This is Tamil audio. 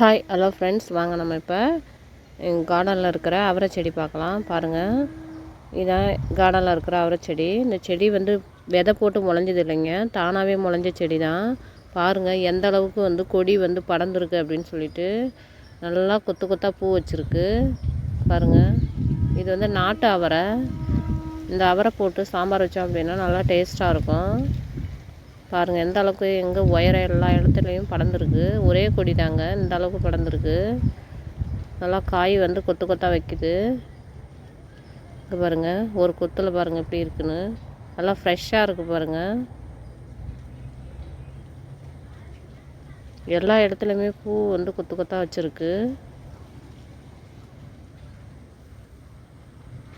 ஹாய் ஹலோ ஃப்ரெண்ட்ஸ் வாங்க நம்ம இப்போ எங்கள் கார்டனில் இருக்கிற அவரை செடி பார்க்கலாம். பாருங்கள் இதான் கார்டனில் இருக்கிற அவரை செடி. இந்த செடி வந்து விதை போட்டு முளைஞ்சது இல்லைங்க. தானாகவே முளைஞ்ச செடி தான் பாருங்கள் எந்த அளவுக்கு வந்து கொடி வந்து படர்ந்துருக்கு அப்படின்னு சொல்லிட்டு நல்லா கொத்து கொத்தாக பூ வச்சுருக்கு. பாருங்கள் இது வந்து நாட்டு அவரை. இந்த அவரை போட்டு சாம்பார் வச்சோம் அப்படின்னா நல்லா டேஸ்ட்டாக இருக்கும். பாருங்கள் எந்த அளவுக்கு எங்கே ஒயர எல்லா இடத்துலையும் படர்ந்துருக்கு. ஒரே கொடி தாங்க இந்த அளவுக்கு படர்ந்துருக்கு. நல்லா காய் வந்து கொத்து கொத்தாக வைக்குது. இங்கே பாருங்கள் ஒரு கொத்தில் பாருங்கள் எப்படி இருக்குன்னு. நல்லா ஃப்ரெஷ்ஷாக இருக்குது பாருங்கள் எல்லா இடத்துலையுமே பூ வந்து கொத்து கொத்தாக வச்சுருக்கு.